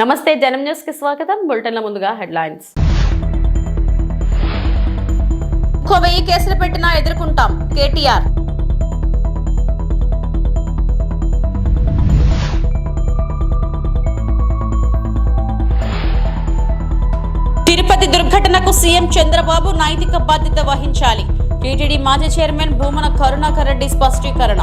నమస్తే జనం న్యూస్కి స్వాగతం. బులెటిన్ల ముందుగా హెడ్లైన్స్. ఇంకో వెయ్యి కేసులు పెట్టినా ఎదుర్కొంటాం కేటీఆర్. తిరుపతి దుర్ఘటనకు సీఎం చంద్రబాబు నైతిక బాధ్యత వహించాలి. టీటీడీ మాజీ చైర్మన్ భూమన కరుణాకర్ రెడ్డి స్పష్టీకరణ.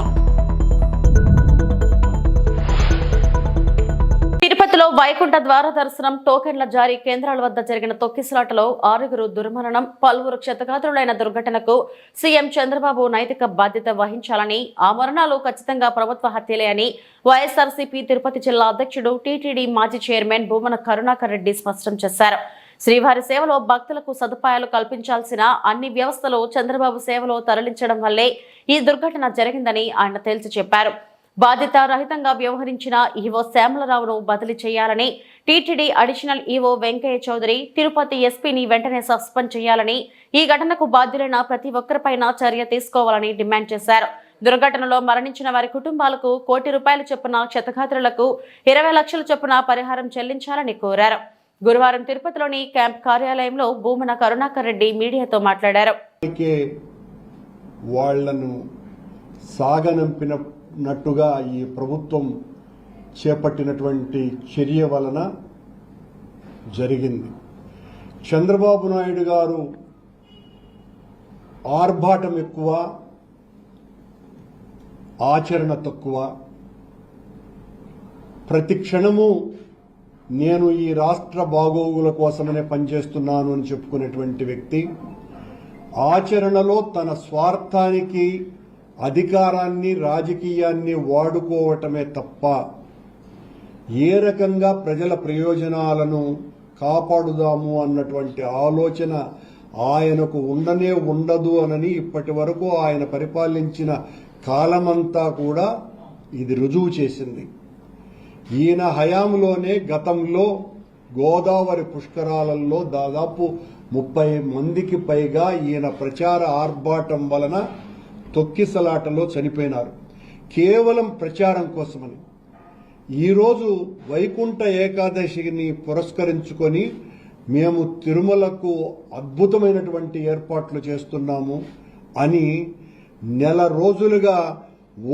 తిరుపతిలో వైకుంఠ ద్వార దర్శనం టోకెన్ల జారీ కేంద్రాల వద్ద జరిగిన తొక్కిసలాటలో ఆరుగురు దుర్మరణం పలువురు క్షతగాత్రులైన దుర్ఘటనకు సీఎం చంద్రబాబు నైతిక బాధ్యత వహించాలని ఆ మరణాలు ఖచ్చితంగా ప్రభుత్వ హత్యలే అని వైఎస్ఆర్సీపీ తిరుపతి జిల్లా అధ్యక్షుడు టీటీడీ మాజీ చైర్మన్ భూమన కరుణాకర్ రెడ్డి స్పష్టం చేశారు. శ్రీవారి సేవలో భక్తులకు సదుపాయాలు కల్పించాల్సిన అన్ని వ్యవస్థలు చంద్రబాబు సేవలో తరలించడం వల్లే ఈ దుర్ఘటన జరిగిందని ఆయన తేల్చి చెప్పారు. బాధ్యత రహితంగా వ్యవహరించిన ఈవో శ్యామలరావును బదిలీ చేయాలని టీటీడీ అడిషనల్ ఈవో వెంకయ్య చౌదరి తిరుపతి ఎస్పీని వెంటనే సస్పెండ్ చేయాలని ఈ ఘటనకు బాధ్యులైన ప్రతి ఒక్కరిపైన చర్య తీసుకోవాలని డిమాండ్ చేశారు. దుర్ఘటనలో మరణించిన వారి కుటుంబాలకు కోటి రూపాయల చొప్పున క్షతగాత్రులకు ఇరవై లక్షల చొప్పున పరిహారం చెల్లించాలని కోరారు. గురువారం తిరుపతిలోని క్యాంప్ కార్యాలయంలో భూమన కరుణాకర్ రెడ్డి మీడియాతో మాట్లాడారు. నట్టుగా ఈ ప్రభుత్వం చేపట్టినటువంటి చర్య వలన జరిగింది. చంద్రబాబు నాయుడు గారు ఆర్భాటం ఎక్కువ ఆచరణ తక్కువ. ప్రతి క్షణము నేను ఈ రాష్ట్ర బాగోగుల కోసమనే పనిచేస్తున్నాను అని చెప్పుకునేటువంటి వ్యక్తి ఆచరణలో తన స్వార్థానికి అధికారాన్ని రాజకీయాన్ని వాడుకోవటమే తప్ప ఏ రకంగా ప్రజల ప్రయోజనాలను కాపాడుదాము అన్నటువంటి ఆలోచన ఆయనకు ఉండనే ఉండదు అనని ఇప్పటి వరకు ఆయన పరిపాలించిన కాలమంతా కూడా ఇది రుజువు చేసింది. ఈయన హయాంలోనే గతంలో గోదావరి పుష్కరాలలో దాదాపు ముప్పై మందికి పైగా ఈయన ప్రచార ఆర్భాటం వలన తొక్కిసలాటలో చనిపోయినారు. కేవలం ప్రచారం కోసమని. ఈరోజు వైకుంఠ ఏకాదశిని పురస్కరించుకొని మేము తిరుమలకు అద్భుతమైనటువంటి ఏర్పాట్లు చేస్తున్నాము అని నెల రోజులుగా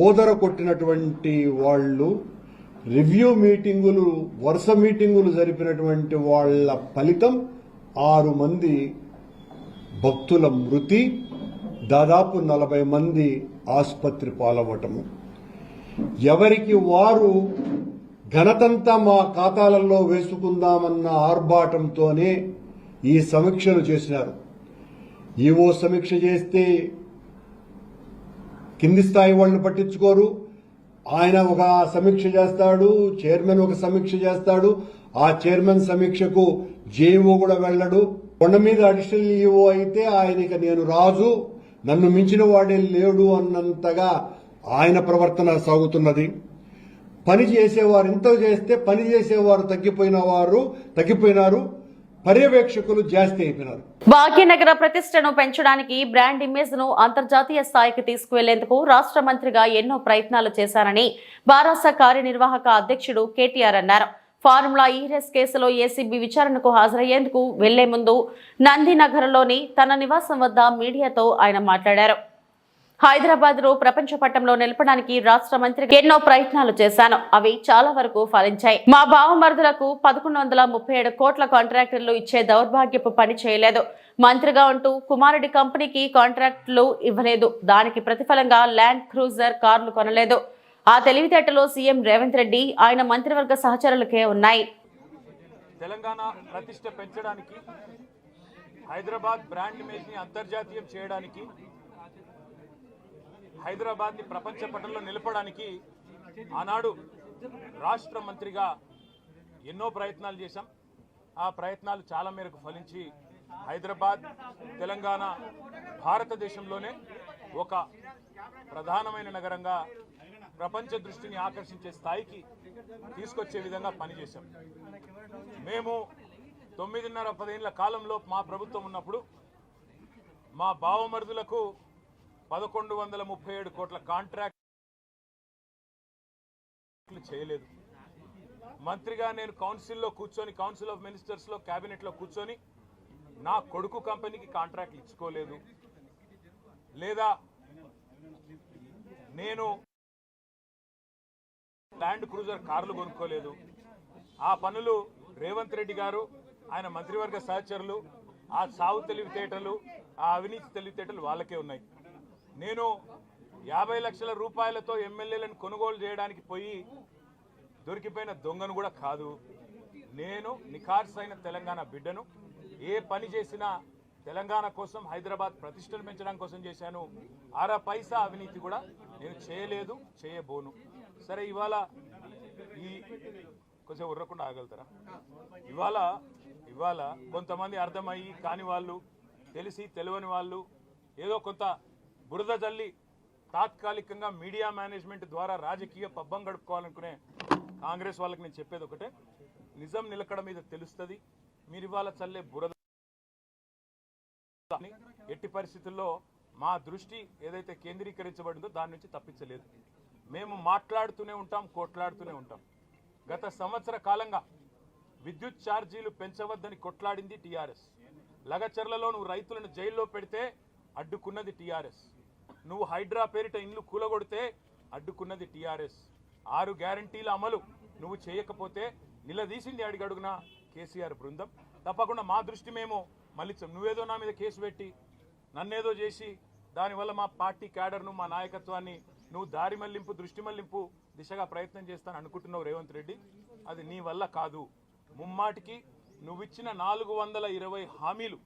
ఓదర కొట్టినటువంటి వాళ్ళు రివ్యూ మీటింగులు వరుస మీటింగులు జరిపినటువంటి వాళ్ళ ఫలితం ఆరు మంది భక్తుల మృతి. దాదాపు నలభై మంది ఆసుపత్రి పాలవ్వటము. ఎవరికి వారు ఘనతంతా మా ఖాతాలలో వేసుకుందామన్న ఆర్భాటంతోనే ఈ సమీక్షలు చేసినారు. ఈవో సమీక్ష చేస్తే కింది స్థాయి వాళ్ళని పట్టించుకోరు. ఆయన ఒక సమీక్ష చేస్తాడు చైర్మన్ ఒక సమీక్ష చేస్తాడు. ఆ చైర్మన్ సమీక్షకు జేఈఓ కూడా వెళ్ళడు. కొండ మీద అడిషనల్ ఈఓ అయితే ఆయనకి నేను రాజు. నన్ను మించిన వాడే లేడు అన్నంతగా ఆయన ప్రవర్తన సాగుతున్నది. పని చేసేవారు ఇంత చేస్తే పని చేసేవారు తగ్గిపోయిన వారు తగ్గిపోయినారు. పర్యవేక్షకులు జాస్తి అయిపోయినారు. భాగ్యనగర ప్రతిష్టను పెంచడానికి బ్రాండ్ ఇమేజ్ను అంతర్జాతీయ స్థాయికి తీసుకువెళ్ళేందుకు రాష్ట్ర మంత్రిగా ఎన్నో ప్రయత్నాలు చేశారని బారాస కార్యనిర్వాహక అధ్యక్షుడు కేటీఆర్ అన్నారు. ఫార్ములా ఈ రేస్ కేసులో ఏసీబీ విచారణకు హాజరయ్యేందుకు వెళ్ళే ముందు నందినగర్లోని తన నివాసం వద్ద మీడియాతో ఆయన మాట్లాడారు. హైదరాబాద్ను ప్రపంచ పట్టంలో నిలపడానికి రాష్ట్ర మంత్రి ఎన్నో ప్రయత్నాలు చేశాను. అవి చాలా వరకు ఫలించాయి. మా బావమరుదులకు పదకొండు వందల ముప్పై ఏడు కోట్ల కాంట్రాక్టర్లు ఇచ్చే దౌర్భాగ్యపు పని చేయలేదు. మంత్రిగా ఉంటూ కుమారుడి కంపెనీకి కాంట్రాక్టులు ఇవ్వలేదు. దానికి ప్రతిఫలంగా ల్యాండ్ క్రూజర్ కార్లు కొనలేదు. ఆ తెలివితేటలో సీఎం రేవంత్ రెడ్డి ఆయన మంత్రివర్గ సహచరులకే ఉన్నాయి. తెలంగాణ ప్రతిష్ట పెంచడానికి హైదరాబాద్ బ్రాండ్ ఇమేజ్ని అంతర్జాతీయం చేయడానికి హైదరాబాద్ని ప్రపంచ పటంలో నిలపడానికి ఆనాడు రాష్ట్ర మంత్రిగా ఎన్నో ప్రయత్నాలు చేశాం. ఆ ప్రయత్నాలు చాలా మేరకు ఫలించి హైదరాబాద్ తెలంగాణ భారతదేశంలోనే ఒక ప్రధానమైన నగరంగా ప్రపంచ దృష్టిని ఆకర్షించే స్థాయికి తీసుకొచ్చే విధంగా పనిచేశాం. మేము తొమ్మిదిన్నర పదేళ్ళ కాలంలో మా ప్రభుత్వం ఉన్నప్పుడు మా బావమరుదులకు పదకొండు వందల ముప్పై ఏడు కోట్ల కాంట్రాక్ట్లు చేయలేదు. మంత్రిగా నేను కౌన్సిల్లో కూర్చొని కౌన్సిల్ ఆఫ్ మినిస్టర్స్లో క్యాబినెట్లో కూర్చొని నా కొడుకు కంపెనీకి కాంట్రాక్ట్లు ఇచ్చుకోలేదు. లేదా నేను ల్యాండ్ క్రూజర్ కార్లు కొనుక్కోలేదు. ఆ పనులు రేవంత్ రెడ్డి గారు ఆయన మంత్రివర్గ సహచరులు ఆ సాగు తెలివితేటలు ఆ అవినీతి తెలివితేటలు వాళ్ళకే ఉన్నాయి. నేను యాభై లక్షల రూపాయలతో ఎమ్మెల్యేలను కొనుగోలు చేయడానికి పోయి దొరికిపోయిన దొంగను కూడా కాదు. నేను నిఖార్సైన తెలంగాణ బిడ్డను. ఏ పని చేసినా తెలంగాణ కోసం హైదరాబాద్ ప్రతిష్టను పెంచడం కోసం చేశాను. అర పైసా అవినీతి కూడా నేను చేయలేదు చేయబోను. సరే ఇవాళ ఈ కొంచెం ఉర్రకుండా ఆగలుగుతారా? ఇవాళ ఇవాళ కొంతమంది అర్థమయ్యి కాని వాళ్ళు తెలిసి తెలియని వాళ్ళు ఏదో కొంత బురద తల్లి తాత్కాలికంగా మీడియా మేనేజ్మెంట్ ద్వారా రాజకీయ పబ్బం గడుపుకోవాలనుకునే కాంగ్రెస్ వాళ్ళకి నేను చెప్పేది ఒకటే. నిజం నిలకడ మీద తెలుస్తుంది. మీరు ఇవాళ చల్లే బురద ఎట్టి పరిస్థితుల్లో మా దృష్టి ఏదైతే కేంద్రీకరించబడిందో దాని నుంచి తప్పించలేదు. మేము మాట్లాడుతూనే ఉంటాం కొట్లాడుతూనే ఉంటాం. గత సంవత్సర కాలంగా విద్యుత్ ఛార్జీలు పెంచవద్దని కొట్లాడింది టీఆర్ఎస్. లగచర్లలో నువ్వు రైతులను జైల్లో పెడితే అడ్డుకున్నది టీఆర్ఎస్. నువ్వు హైడ్రా పేరిట ఇండ్లు కూలగొడితే అడ్డుకున్నది టీఆర్ఎస్. ఆరు గ్యారంటీల అమలు నువ్వు చేయకపోతే నిలదీసింది అడిగడుగున కేసీఆర్ బృందం. తప్పకుండా మా దృష్టి మేము మళ్ళీ నువ్వేదో నా మీద కేసు పెట్టి నన్నేదో చేసి దానివల్ల మా పార్టీ క్యాడర్ను మా నాయకత్వాన్ని నువ్వు దారి మళ్ళింపు దృష్టి మళ్ళింపు దిశగా ప్రయత్నం చేస్తాను అనుకుంటున్నావు రేవంత్ రెడ్డి. అది నీ వల్ల కాదు. ముమ్మాటికి నువ్విచ్చిన నాలుగు వందల ఇరవై హామీలు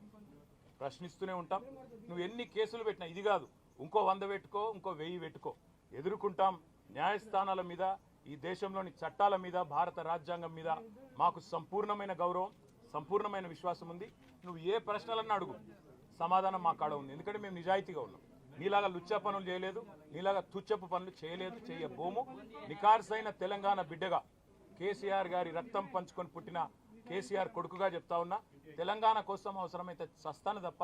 ప్రశ్నిస్తూనే ఉంటాం. నువ్వు ఎన్ని కేసులు పెట్టినా ఇది కాదు ఇంకో వంద పెట్టుకో ఇంకో వెయ్యి పెట్టుకో. ఎదుర్కొంటాం న్యాయస్థానాల మీద ఈ దేశంలోని చట్టాల మీద భారత రాజ్యాంగం మీద మాకు సంపూర్ణమైన గౌరవం సంపూర్ణమైన విశ్వాసం ఉంది. నువ్వు ఏ ప్రశ్నలన్నా అడుగు. సమాధానం మా కాడ ఉంది. ఎందుకంటే మేము నిజాయితీగా ఉన్నాం. నీలాగా లుచ్చ పనులు చేయలేదు నీలాగా తుచ్చపు పనులు చేయలేదు చేయబోము. నికార్సైన తెలంగాణ బిడ్డగా కేసీఆర్ గారి రక్తం పంచుకొని పుట్టిన కేసీఆర్ కొడుకుగా చెప్తా ఉన్నా తెలంగాణ కోసం అవసరమైతే చస్తాను తప్ప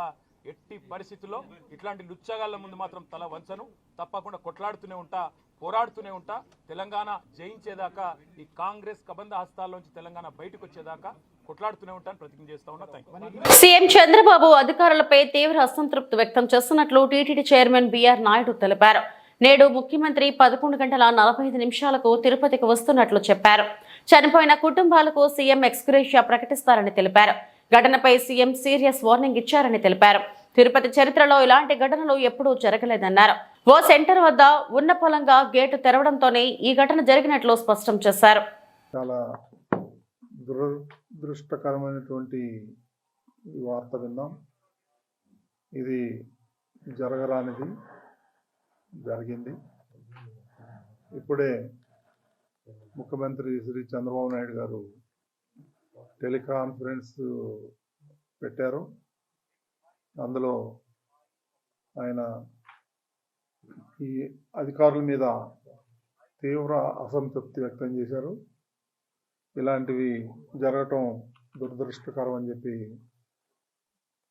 ఎట్టి పరిస్థితుల్లో ఇట్లాంటి లుచ్చగాళ్ళ ముందు మాత్రం తల వంచను. తప్పకుండా కొట్లాడుతూనే ఉంటా పోరాడుతూనే ఉంటా. తెలంగాణ జయించేదాకా ఈ కాంగ్రెస్ కబంధ హస్తాల్లోంచి తెలంగాణ బయటకు వచ్చేదాకా కొట్లాడుతూనే ఉంటాను ప్రతిజ్ఞ చేస్తా ఉన్నా థ్యాంక్ యూ సీఎం చంద్రబాబు అధికారులపై తీవ్ర అసంతృప్తి వ్యక్తం చేస్తున్నట్లు టీటీడీ చైర్మన్ బీఆర్ నాయుడు తెలిపారు. నేడు ముఖ్యమంత్రి పదకొండు గంటల నలభై ఐదు నిమిషాలకు తిరుపతికి వస్తున్నట్లు చెప్పారు. చనిపోయిన కుటుంబాలకు సీఎం ఎక్స్గ్రేషియా ప్రకటిస్తారని తెలిపారు. ఘటనపై సీఎం సీరియస్ వార్నింగ్ ఇచ్చారని తెలిపారు. తిరుపతి చరిత్రలో ఇలాంటి ఘటనలు ఎప్పుడూ జరగలేదన్నారు. ఓ సెంటర్ వద్ద ఉన్న పొలంగా గేటు తెరవడంతోనే ఈ ఘటన జరిగినట్లు స్పష్టం చేశారు. చాలా దురదృష్టకరమైనటువంటి వార్త విన్నాం. ఇది జరగరానిది జరిగింది. ఇప్పుడే ముఖ్యమంత్రి శ్రీ చంద్రబాబు నాయుడు గారు టెలికాన్ఫరెన్స్ పెట్టారు. అందులో ఆయన ఈ అధికారుల మీద తీవ్ర అసంతృప్తి వ్యక్తం చేశారు. ఇలాంటివి జరగటం దురదృష్టకరం అని చెప్పి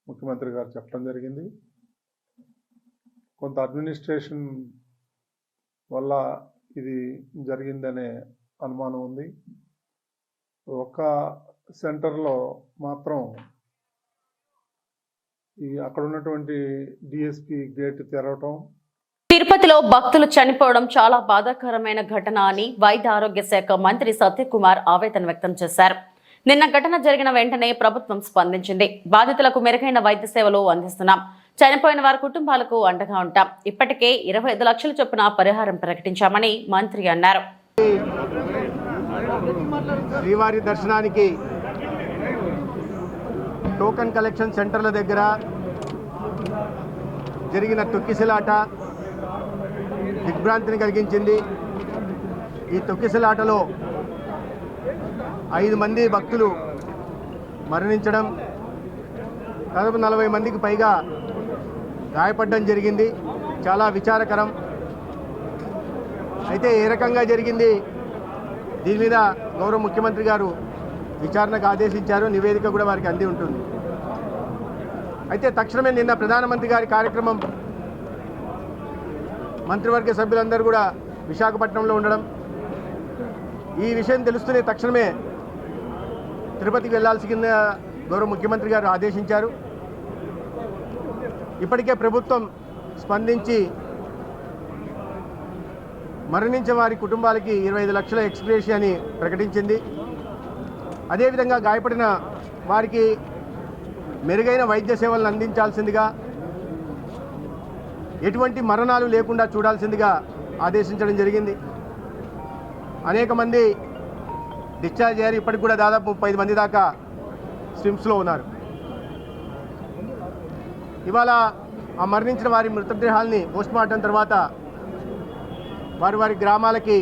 ముఖ్యమంత్రి గారు చెప్పడం జరిగింది. కొంత అడ్మినిస్ట్రేషన్ వల్ల ఇది జరిగిందనే అనుమానం ఉంది. ఒక సెంటర్లో మాత్రం ఈ అక్కడ ఉన్నటువంటి డిఎస్పి గేట్ తెరవటం తిరుపతిలో భక్తులు చనిపోవడం చాలా బాధాకరమైన ఘటన అని వైద్య ఆరోగ్య శాఖ మంత్రి సత్యకుమార్ ఆవేదన వ్యక్తం చేశారు. నిన్న ఘటన జరిగిన వెంటనే ప్రభుత్వం స్పందించింది. బాధితులకు మెరుగైన వైద్య సేవలు అందిస్తున్నాం. చనిపోయిన వారి కుటుంబాలకు అండగా ఉంటాం. ఇప్పటికే ఇరవై ఐదు లక్షల చొప్పున పరిహారం ప్రకటించామని మంత్రి అన్నారు. శ్రీవారి దర్శనానికి టోకన్ కలెక్షన్ సెంటర్ల దగ్గర జరిగిన తొక్కిసలాట దిగ్భ్రాంతిని కలిగించింది. ఈ తొక్కిసలాటలో ఐదు మంది భక్తులు మరణించడం దాదాపు నలభై మందికి పైగా గాయపడడం జరిగింది. చాలా విచారకరం. అయితే ఏ రకంగా జరిగింది? దీని మీద గౌరవ ముఖ్యమంత్రి గారు విచారణకు ఆదేశించారు. నివేదిక కూడా వారికి అంది ఉంటుంది. అయితే తక్షణమే నిన్న ప్రధానమంత్రి గారి కార్యక్రమం మంత్రివర్గ సభ్యులందరూ కూడా విశాఖపట్నంలో ఉండడం. ఈ విషయం తెలుస్తూనే తక్షణమే తిరుపతికి వెళ్ళాల్సిన గౌరవ ముఖ్యమంత్రి గారు ఆదేశించారు. ఇప్పటికే ప్రభుత్వం స్పందించి మరణించిన వారి కుటుంబాలకి ఇరవై ఐదు లక్షల ఎక్స్గ్రేషియాని ప్రకటించింది. అదేవిధంగా గాయపడిన వారికి మెరుగైన వైద్య సేవలను అందించాల్సిందిగా ఎటువంటి మరణాలు లేకుండా చూడాల్సిందిగా ఆదేశించడం జరిగింది. అనేక మంది డిశ్చార్జ్ అయ్యారు. ఇప్పటికి కూడా దాదాపు ముప్పై మంది దాకా స్విమ్స్లో ఉన్నారు. ఇవాళ ఆ మరణించిన వారి మృతదేహాల్ని పోస్ట్మార్టం తర్వాత వారి వారి గ్రామాలకి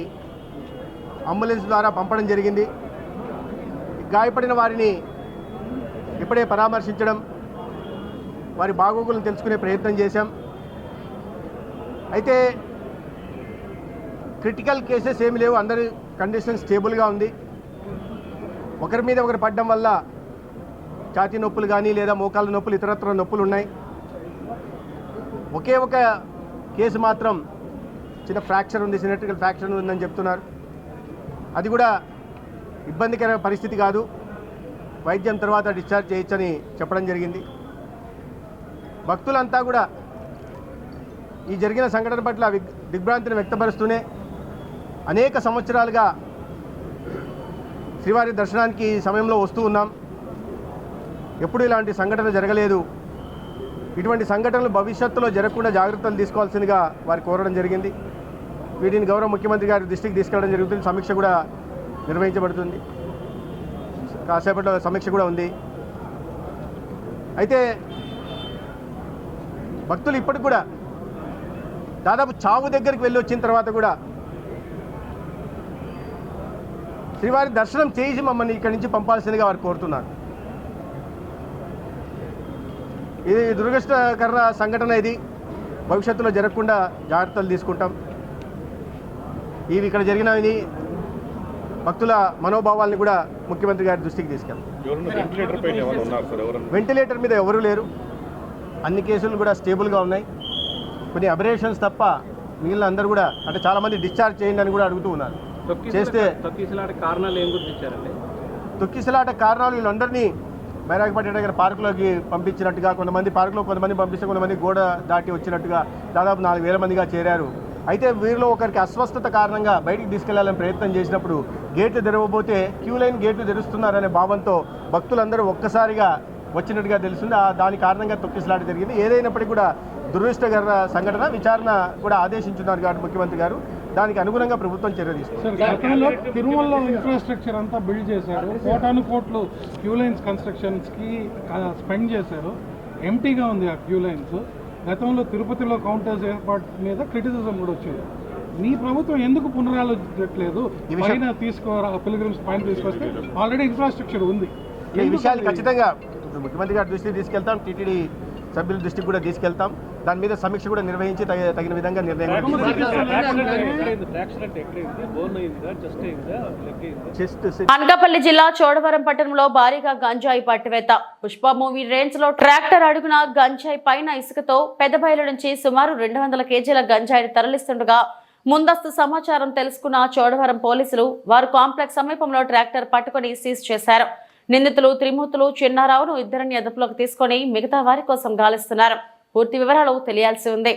అంబులెన్స్ ద్వారా పంపడం జరిగింది. గాయపడిన వారిని ఇప్పుడే పరామర్శించడం వారి బాగోగులను తెలుసుకునే ప్రయత్నం చేశాం. అయితే క్రిటికల్ కేసెస్ ఏమి లేవు. అందరి కండిషన్ స్టేబుల్గా ఉంది. ఒకరి మీద ఒకరు పడడం వల్ల ఛాతీ నొప్పులు కానీ లేదా మోకాళ్ళ నొప్పులు ఇతరత్ర నొప్పులు ఉన్నాయి. ఒకే ఒక కేసు మాత్రం చిన్న ఫ్రాక్చర్ ఉంది సినెట్రికల్ ఫ్రాక్చర్ ఉందని చెప్తున్నారు. అది కూడా ఇబ్బందికర పరిస్థితి కాదు. వైద్యం తర్వాత డిశ్చార్జ్ చేయొచ్చని చెప్పడం జరిగింది. భక్తులంతా కూడా ఈ జరిగిన సంఘటన పట్ల దిగ్భ్రాంతిని వ్యక్తపరుస్తూనే అనేక సంవత్సరాలుగా శ్రీవారి దర్శనానికి ఈ సమయంలో వస్తూ ఉన్నాం. ఎప్పుడు ఇలాంటి సంఘటన జరగలేదు. ఇటువంటి సంఘటనలు భవిష్యత్తులో జరగకుండా జాగ్రత్తలు తీసుకోవాల్సిందిగా వారు కోరడం జరిగింది. వీటిని గౌరవ ముఖ్యమంత్రి గారి దృష్టికి తీసుకెళ్ళడం జరుగుతుంది. సమీక్ష కూడా నిర్వహించబడుతుంది. కాసేపట్లో సమీక్ష కూడా ఉంది. అయితే భక్తులు ఇప్పటికి కూడా దాదాపు చావు దగ్గరికి వెళ్ళి వచ్చిన తర్వాత కూడా శ్రీవారి దర్శనం చేసి మమ్మల్ని ఇక్కడి నుంచి పంపాల్సిందిగా వారు కోరుతున్నారు. ఇది దురదృష్టకర సంఘటన ఇది. భవిష్యత్తులో జరగకుండా జాగ్రత్తలు తీసుకుంటాం. ఇవి ఇక్కడ జరిగినవి భక్తుల మనోభావాల్ని కూడా ముఖ్యమంత్రి గారి దృష్టికి తీసుకెళ్తాం. ఎవరన్నా వెంటిలేటర్ మీద ఎవరు లేరు. అన్ని కేసులు కూడా స్టేబుల్గా ఉన్నాయి. కొన్ని అబరేషన్స్ తప్ప మిగిలిన అందరూ కూడా అంటే చాలామంది డిశ్చార్జ్ చేయండి అని కూడా అడుగుతూ ఉన్నారు. చేస్తే తొక్కిసలాట కారణాలు ఏం గుర్తించారండి తొక్కిసలాట కారణాలు వీళ్ళందరినీ బైరాగపట్ట దగ్గర పార్కులోకి పంపించినట్టుగా కొంతమంది పార్కులో కొంతమంది పంపిస్తే కొంతమంది గోడ దాటి వచ్చినట్టుగా దాదాపు నాలుగు వేల మందిగా చేరారు. అయితే వీరిలో ఒకరికి అస్వస్థత కారణంగా బయటికి తీసుకెళ్ళాలని ప్రయత్నం చేసినప్పుడు గేట్లు తెరవబోతే క్యూ లైన్ గేట్లు తెరుస్తున్నారనే భావంతో భక్తులందరూ ఒక్కసారిగా వచ్చినట్టుగా తెలుస్తుంది. దాని కారణంగా తొక్కిసలాట జరిగింది. ఏదైనప్పటికీ కూడా దురదృష్టకర సంఘటన విచారణ కూడా ఆదేశించున్నారు కాబట్టి ముఖ్యమంత్రి గారు. దానికి అనుగుణంగా ప్రభుత్వం చర్య తీసుకుంది. తిరుమలలో ఇన్ఫ్రాస్ట్రక్చర్ అంతా బిల్డ్ చేశారు. కోటాను కోట్లు క్యూ లైన్స్ కన్స్ట్రక్షన్స్కి స్పెండ్ చేశారు. ఎంటీగా ఉంది ఆ క్యూ లైన్స్ గతంలో తిరుపతిలో కౌంటర్స్ ఏర్పాటు మీద క్రిటిసిజం కూడా వచ్చింది. మీ ప్రభుత్వం ఎందుకు పునరాలోచించట్లేదు? పైన తీసుకో పిలిగ్రిమ్స్ పైన తీసుకొస్తే ఆల్రెడీ ఇన్ఫ్రాస్ట్రక్చర్ ఉంది. ఈ విషయాలు ఖచ్చితంగా ముఖ్యమంత్రి గారి దృష్టికి తీసుకెళ్తాం. టీటీడీ సభ్యుల దృష్టికి కూడా తీసుకెళ్తాం. దాని మీద సమీక్ష కూడా నిర్వహించి తగ- తగిన విధంగా నిర్ణయం అనకాపల్లి జిల్లా చోడవరం పట్టణంలో భారీగా గంజాయి పట్టివేత. పుష్ప మూవీ రేంజ్లో ట్రాక్టర్ అడుగున గంజాయి పైన ఇసుకతో పెద్దబయలు నుంచి సుమారు రెండు వందల కేజీల గంజాయిని తరలిస్తుండగా ముందస్తు సమాచారం తెలుసుకున్న చోడవరం పోలీసులు వారు కాంప్లెక్స్ సమీపంలో ట్రాక్టర్ పట్టుకొని సీజ్ చేశారు. నిందితులు త్రిమూర్తులు చిన్నారావును ఇద్దరిని అదుపులోకి తీసుకొని మిగతా వారి కోసం గాలిస్తున్నారు. పూర్తి వివరాలు తెలియాల్సి ఉంది.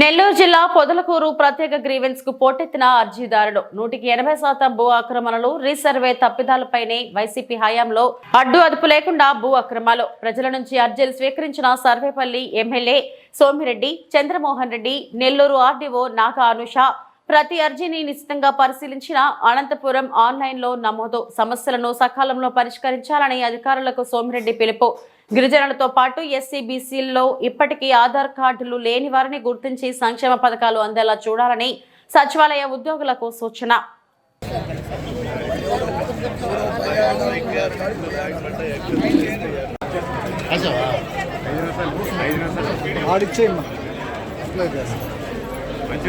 నెల్లూరు జిల్లా పొదలకూరు ప్రత్యేక గ్రీవెన్స్కు పోటెత్తిన అర్జీదారుడు. నూటికి ఎనభై శాతం భూ ఆక్రమణలు రీసర్వే తప్పిదాలపైనే వైసీపీ హయాంలో అడ్డు అదుపు లేకుండా భూ అక్రమాలు. ప్రజల నుంచి అర్జీలు స్వీకరించిన సర్వేపల్లి ఎమ్మెల్యే సోమిరెడ్డి చంద్రమోహన్ రెడ్డి నెల్లూరు ఆర్డీఓ నాగా అనుష ప్రతి అర్జీని నిశ్చితంగా పరిశీలించిన అనంతపురం ఆన్లైన్లో నమోదు. సమస్యలను సకాలంలో పరిష్కరించాలని అధికారులకు సోమిరెడ్డి పిలుపు. గిరిజనులతో పాటు ఎస్సీ బీసీల్లో ఇప్పటికీ ఆధార్ కార్డులు లేని వారిని గుర్తించి సంక్షేమ పథకాలు అందేలా చూడాలని సచివాలయ ఉద్యోగులకు సూచన. మంచి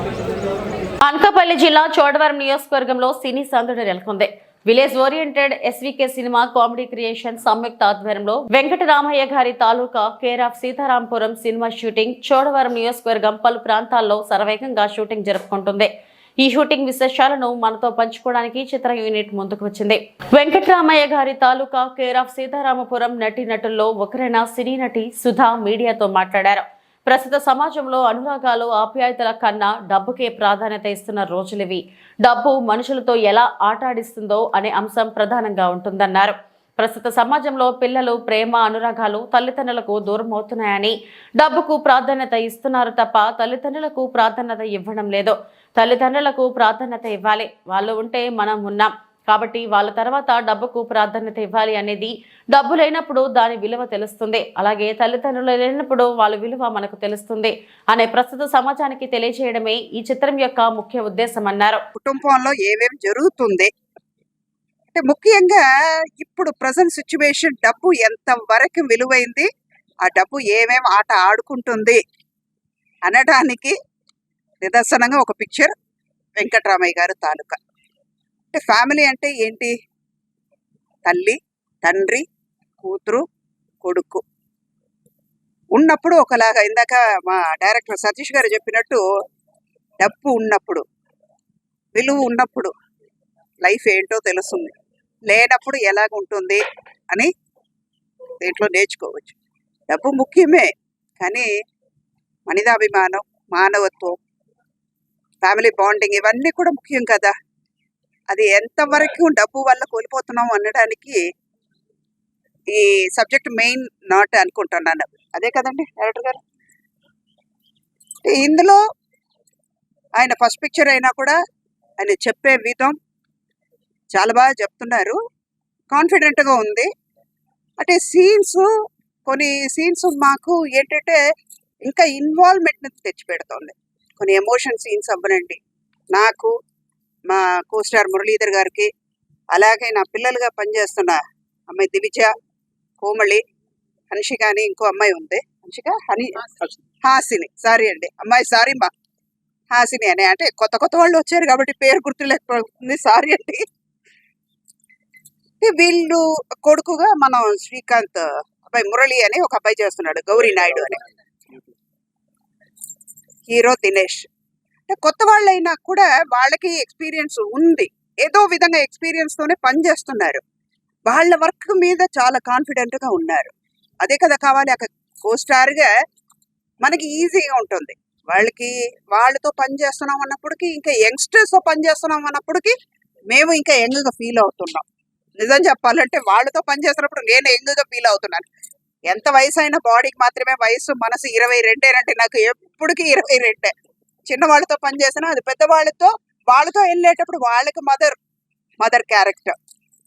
అనకాపల్లి జిల్లా చోడవరం నియోజకవర్గంలో సినీ సందడి నెలకొంది. Village oriented SVK cinema comedy creation సంయుక్త ఆధ్వర్యంలో వెంకటరామయ్య గారి తాలూకా care of Sitarampuram cinema shooting Chodavaram నియోజకవర్గం పలు ప్రాంతాల్లో శరవేగంగా షూటింగ్ జరుపుకుంటుంది. ఈ షూటింగ్ విశేషాలను మనతో పంచుకోవడానికి చిత్ర యూనిట్ ముందుకు వచ్చింది. వెంకటరామయ్య గారి తాలూకా కేర్ ఆఫ్ సీతారామపురం నటి నటుల్లో ఒకరైన సినీ నటి సుధా మీడియాతో మాట్లాడారు. ప్రస్తుత సమాజంలో అనురాగాలు ఆప్యాయతల కన్నా డబ్బుకే ప్రాధాన్యత ఇస్తున్న రోజులివి. డబ్బు మనుషులతో ఎలా ఆటాడిస్తుందో అనే అంశం ప్రధానంగా ఉంటుందన్నారు. ప్రస్తుత సమాజంలో పిల్లలు ప్రేమ అనురాగాలు తల్లిదండ్రులకు దూరం అవుతున్నాయని డబ్బుకు ప్రాధాన్యత ఇస్తున్నారు తప్ప తల్లిదండ్రులకు ప్రాధాన్యత ఇవ్వడం లేదు. తల్లిదండ్రులకు ప్రాధాన్యత ఇవ్వాలి. వాళ్ళు ఉంటే మనం ఉన్నాం. కాబట్టి వాళ్ళ తర్వాత డబ్బుకు ప్రాధాన్యత ఇవ్వాలి అనేది డబ్బు లేనప్పుడు దాని విలువ తెలుస్తుంది. అలాగే తల్లిదండ్రులు లేనప్పుడు వాళ్ళ విలువ మనకు తెలుస్తుంది అనే ప్రస్తుత సమాజానికి తెలియజేయడమే ఈ చిత్రం యొక్క ముఖ్య ఉద్దేశం అన్నారు. కుటుంబంలో ఏమేమి జరుగుతుంది? అంటే ముఖ్యంగా ఇప్పుడు ప్రజెంట్ సిచ్యువేషన్ డబ్బు ఎంత వరకు విలువైంది? ఆ డబ్బు ఏమేమి ఆట ఆడుకుంటుంది? అనడానికి నిదర్శనంగా ఒక పిక్చర్ వెంకటరామయ్య గారు తాలూకా అంటే ఫ్యామిలీ అంటే ఏంటి? తల్లి తండ్రి కూతురు కొడుకు. ఉన్నప్పుడు ఒకలాగా ఇందాక మా డైరెక్టర్ సతీష్ గారు చెప్పినట్టు డబ్బు ఉన్నప్పుడు విలువ ఉన్నప్పుడు లైఫ్ ఏంటో తెలుస్తుంది. లేనప్పుడు ఎలాగ ఉంటుంది అని దీంట్లో నేర్చుకోవచ్చు. డబ్బు ముఖ్యమే కానీ మనిదాభిమానం మానవత్వం ఫ్యామిలీ బాండింగ్ ఇవన్నీ కూడా ముఖ్యం కదా. అది ఎంతవరకు డబ్బు వల్ల కోల్పోతున్నాం అనడానికి ఈ సబ్జెక్ట్ మెయిన్ నాట్ అనుకుంటున్నాను. అదే కదండి డైరెక్టర్ గారు? ఇందులో ఆయన ఫస్ట్ పిక్చర్ అయినా కూడా ఆయన చెప్పే విధం చాలా బాగా చెప్తున్నారు. కాన్ఫిడెంట్గా ఉంది. అంటే సీన్స్ కొన్ని సీన్స్ మాకు ఏంటంటే ఇంకా ఇన్వాల్వ్మెంట్ని తెచ్చిపెడుతుంది. కొన్ని ఎమోషన్ సీన్స్ అవ్వనండి. నాకు మా కోస్టార్ మురళీధర్ గారికి అలాగే నా పిల్లలుగా పనిచేస్తున్న అమ్మాయి దివిజ కోమళి హన్షిక అని ఇంకో అమ్మాయి ఉంది. హన్షిక? హని హాసిని. సారీ అండి. అమ్మాయి సారీ మా హాసిని అని. అంటే కొత్త కొత్త వాళ్ళు వచ్చారు కాబట్టి పేరు గుర్తులేకపోతుంది. సారీ అండి. వీళ్ళు కొడుకుగా మనం శ్రీకాంత్ అబ్బాయి మురళి అని ఒక అబ్బాయి చేస్తున్నాడు. గౌరీ నాయుడు అని. హీరో దినేష్. కొత్త వాళ్ళైనా కూడా వాళ్ళకి ఎక్స్పీరియన్స్ ఉంది. ఏదో విధంగా ఎక్స్పీరియన్స్ తోనే పనిచేస్తున్నారు వాళ్ళ వర్క్ మీద చాలా కాన్ఫిడెంట్గా ఉన్నారు. అదే కదా కావాలి అక్కడ కోస్టార్గా గా మనకి ఈజీగా ఉంటుంది. వాళ్ళకి వాళ్ళతో పని చేస్తున్నాం అన్నప్పటికీ ఇంకా యంగ్స్టర్స్ పని చేస్తున్నాం అన్నప్పటికీ మేము ఇంకా యంగ్గా ఫీల్ అవుతున్నాం. నిజం చెప్పాలంటే వాళ్ళతో పని చేస్తున్నప్పుడు నేను యంగ్ ఫీల్ అవుతున్నాను. ఎంత వయసు అయినా బాడీకి మాత్రమే వయసు మనసు ఇరవై రెండేనంటే నాకు ఎప్పటికీ ఇరవై రెండే. చిన్న వాళ్ళతో పని అది పెద్దవాళ్ళతో వాళ్ళతో వెళ్ళేటప్పుడు వాళ్ళకి మదర్ మదర్ క్యారెక్టర్.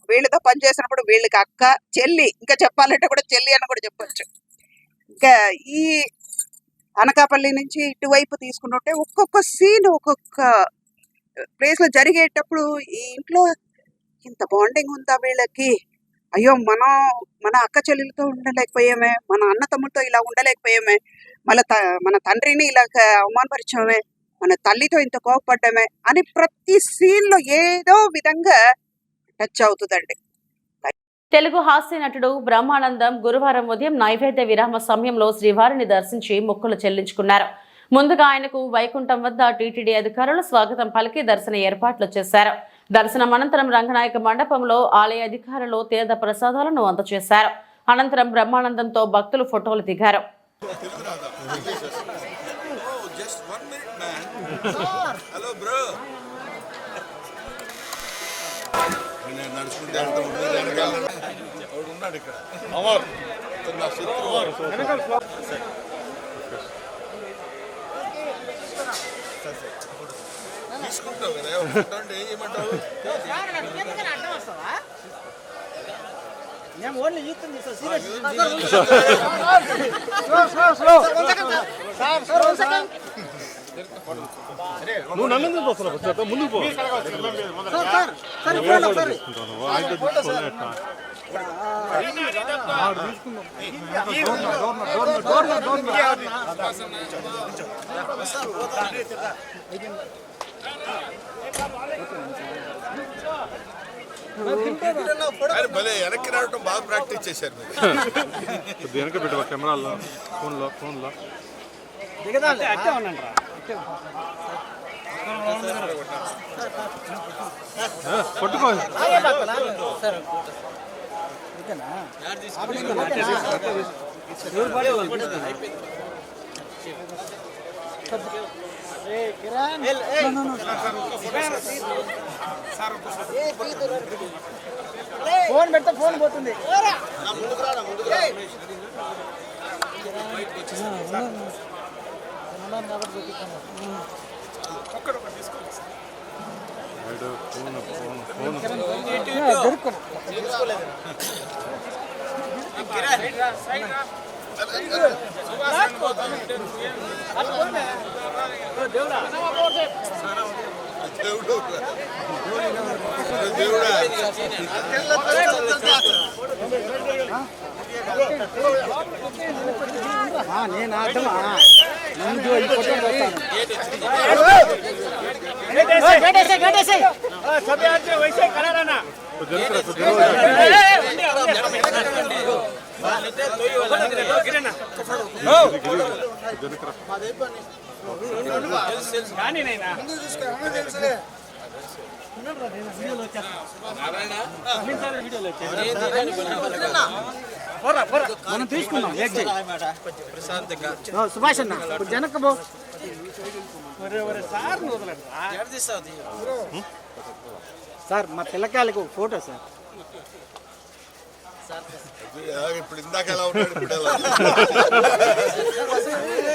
వీళ్ళతో పని చేసినప్పుడు వీళ్ళకి అక్క చెల్లి ఇంకా చెప్పాలంటే కూడా చెల్లి అని కూడా చెప్పొచ్చు. ఇంకా ఈ అనకాపల్లి నుంచి ఇటువైపు తీసుకుంటుంటే ఒక్కొక్క సీన్ ఒక్కొక్క ప్లేస్లో జరిగేటప్పుడు ఈ ఇంట్లో ఇంత బాండింగ్ ఉందా వీళ్ళకి? అయ్యో మనం మన అక్క చెల్లెలతో ఉండలేకపోయామే మన అన్న తమ్ముడితో ఇలా ఉండలేకపోయామే మళ్ళీ మన తండ్రిని ఇలా అవమానపరిచామే మన తల్లితో ఇంత కోపపడ్డామే అని ప్రతి సీన్లో ఏదో విధంగా టచ్ అవుతుందండి. తెలుగు హాస్య నటుడు బ్రహ్మానందం గురువారం ఉదయం నైవేద్య విరామ సమయంలో శ్రీవారిని దర్శించి మొక్కులు చెల్లించుకున్నారు. ముందుగా ఆయనకు వైకుంఠం వద్ద టీటీడీ అధికారులు స్వాగతం పలికి దర్శన ఏర్పాట్లు చేశారు. దర్శనం అనంతరం రంగనాయక మండపంలో ఆలయ అధికారులు తీర్థ ప్రసాదాలను అందజేశారు అనంతరం బ్రహ్మానందంతో భక్తులు ఫోటోలు దిగారు. నడుచుకుంటే వెళ్తా ఉంటుంది వెనకాల ఎవడు ఉన్నాడు ఇక్కడ? అమర్. నా శత్రువు. తీసుకుంటావు కదా ఉంటా అంటే ఏం చేయమంటావు నువ్వు నన్ను వస్తున్నావు ఫస్ట్ ముందుకు పో? ఆయన భలే వెనక్కి రావడం బాగా ప్రాక్టీస్ చేశారు మీరు. వెనక పెట్టవా కెమెరాలో ఫోన్లో ఫోన్లో పట్టుకో ఫోన్ పెడితే ఫోన్ పోతుంది రైట్, నేను అర్థమా ముందు ఈ ఫోటో పోతాను జరుగుతురా జరుగుతురా జరుగుతురా మనం. ఓ, సుభాష్ అన్న జనక బో సార్ మా పిల్లకాయలకు ఫోటో సార్ ఇప్పుడు ఇందాక ఎలా ఉన్నాడు ఇప్పుడు ఎలా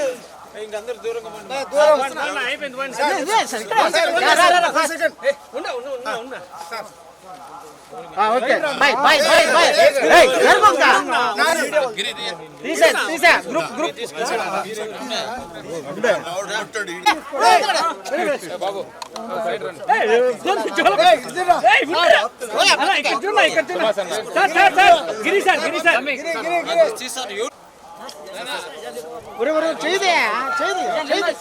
ఇదే సార్, ఇక్కడ. రా, రా, రా, రా, ఫాస్ట్. ఆ, okay. Bye bye bye bye. ఏయ్, జరగొంక. తీసే తీసే. Group group. ఆవిడ కొట్టాడు ఈడు. ఒరే ఒరే చేయదే చేయదే చేయదే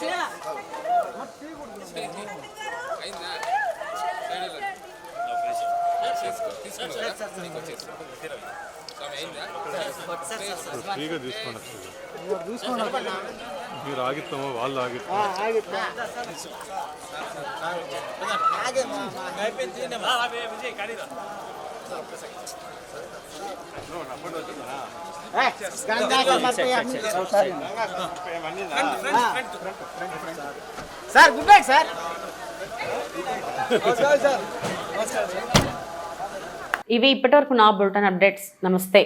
ఫ్రీగా తీసుకోండి మీరు ఆగిస్తామో వాళ్ళు ఆగిస్తామో సార్ గుడ్ నైట్ సార్. ఇవి ఇప్పటివరకు నా బులెటిన్ అప్డేట్స్. నమస్తే.